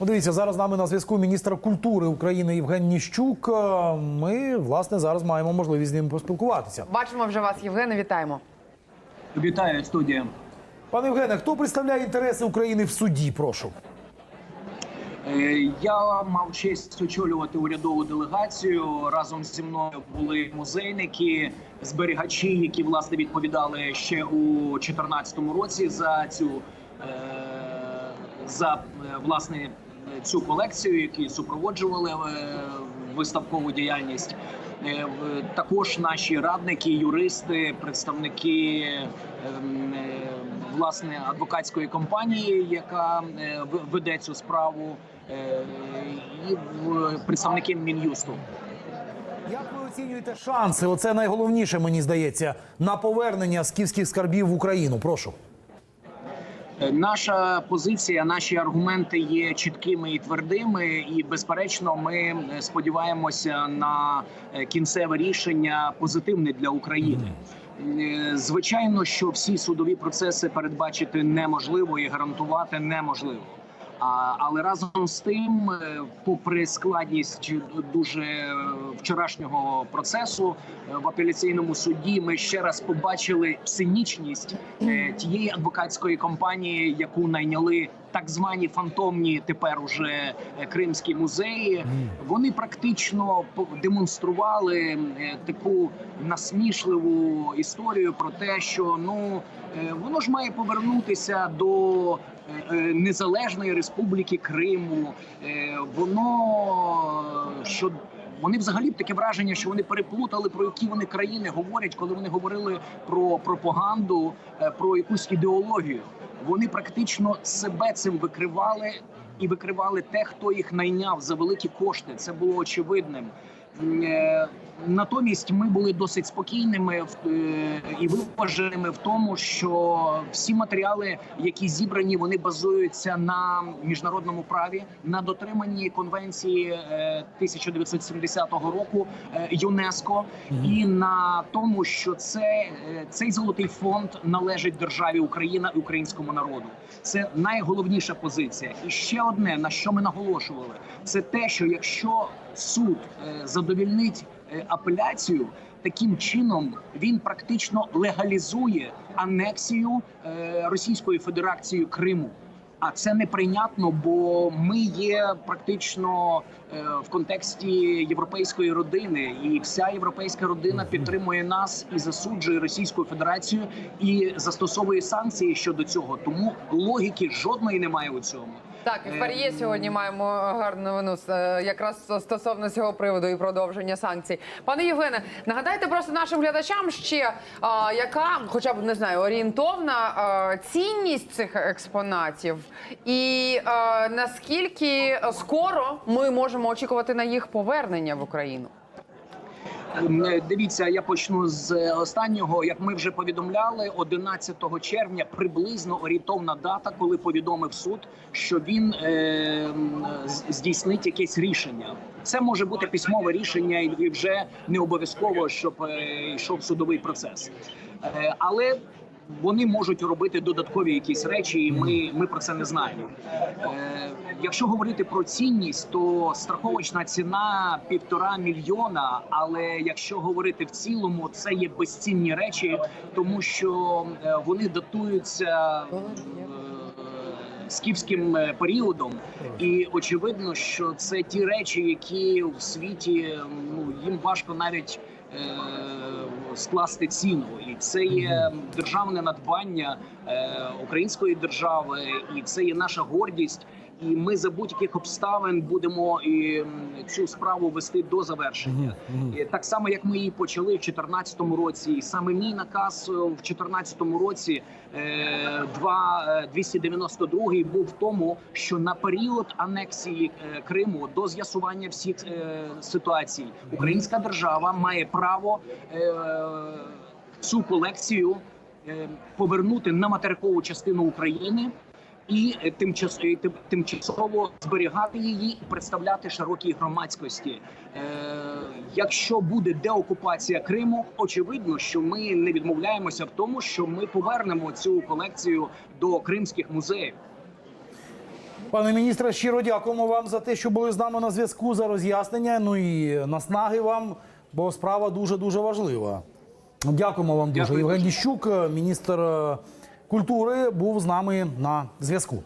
Ну, Дивіться, зараз з нами на зв'язку міністр культури України Євген Ніщук. Е, Ми власне зараз маємо можливість з ним поспілкуватися. Бачимо вже вас, Євгене. Вітаємо. Вітаю студія. Пане Євгене, хто представляє інтереси України в суді? Прошу. Е, Я мав честь очолювати урядову делегацію. Разом зі мною були музейники, зберігачі, які власне відповідали ще у 2014 році за цю е, за власне цю колекцію, які супроводжували е, виставкову діяльність. Е, Також наші радники, юристи, представники ем, е, власне адвокатської компанії, яка веде цю справу, і представники мін'юсту. Як ви оцінюєте шанси? Оце найголовніше, мені здається, на повернення скіфських скарбів в Україну. Прошу. Е, Наша позиція, наші аргументи є чіткими і твердими, і безперечно, ми е, сподіваємося на е, кінцеве рішення позитивне для України. Звичайно, що всі судові процеси передбачити неможливо і гарантувати неможливо. Але разом з тим, е, попри складність дуже е, вчорашнього процесу е, в апеляційному суді, ми ще раз побачили цинічність тієї адвокатської компанії, яку найняли так звані фантомні тепер уже е, кримські музеї. Вони практично демонстрували е, таку насмішливу історію про те, що ну е, воно ж має повернутися до незалежної республіки Криму. Воно що вони взагалі таке враження, що вони переплутали про які вони країни говорять, коли вони говорили про пропаганду, про якусь ідеологію. Вони практично себе цим викривали і викривали те, хто їх найняв за великі кошти. Це було очевидним. Е, Натомість ми були досить спокійними е, і виваженими в тому, що всі матеріали, які зібрані, вони базуються на міжнародному праві, на дотриманні конвенції е, 1970 року е, ЮНЕСКО, і на тому, що це цей золотий фонд належить державі Україна і українському народу. Це найголовніша позиція. І ще одне на що ми наголошували, це те, що якщо суд е, задовільнить е, апеляцію. Таким чином він практично легалізує анексію е, Російською Федерацією Криму. А це неприйнятно, бо ми є практично в контексті європейської родини, і вся європейська родина підтримує нас і засуджує Російську Федерацію і застосовує санкції щодо цього. Тому логіки жодної немає у цьому. Так, і в Пар'є сьогодні маємо гарну новину е, якраз стосовно цього приводу і продовження санкцій. Пане Євгене, нагадайте просто нашим глядачам ще а, яка, хоча б не знаю, орієнтовна а, цінність цих експонатів, і а, наскільки скоро ми можемо очікувати на їх повернення в Україну? Е, Дивіться, я почну з останнього. Як ми вже повідомляли, 11 червня приблизно орієнтовна дата, коли повідомив суд, що він е, здійснить якесь рішення. Це може бути письмове рішення, і вже не обов'язково, щоб е, йшов судовий процес. Е, але вони можуть робити додаткові якісь речі, і ми, ми про це не знаємо. Е, якщо говорити про цінність, то страховочна ціна півтора мільйона. Але якщо говорити в цілому, це є безцінні речі, тому що е, вони датуються. Скіфським е, періодом, і очевидно, що це ті речі, які в світі ну їм важко навіть е, скласти ціну, і це є державне надбання е, української держави, і це є наша гордість. І ми за будь-яких обставин будемо і цю справу вести до завершення. І Так само, як ми її почали в 2014 році, і саме мій наказ е, в 2014 році е, два е, 292 був в тому, що на період анексії Криму до з'ясування всіх ситуацій Українська держава має право цю колекцію повернути на материкову частину України. І е, тим- тимчасово зберігати її і представляти широкій громадськості. Е, якщо буде деокупація Криму, очевидно, що ми не відмовляємося в тому, що ми повернемо цю колекцію до кримських музеїв. Пане міністре, щиро дякуємо вам за те, що були з нами на зв'язку за роз'яснення. Ну і наснаги вам, бо справа дуже дуже важлива. Дякуємо вам дуже. Дякую Євген. Діщук, міністр е, культури, був з нами на зв'язку.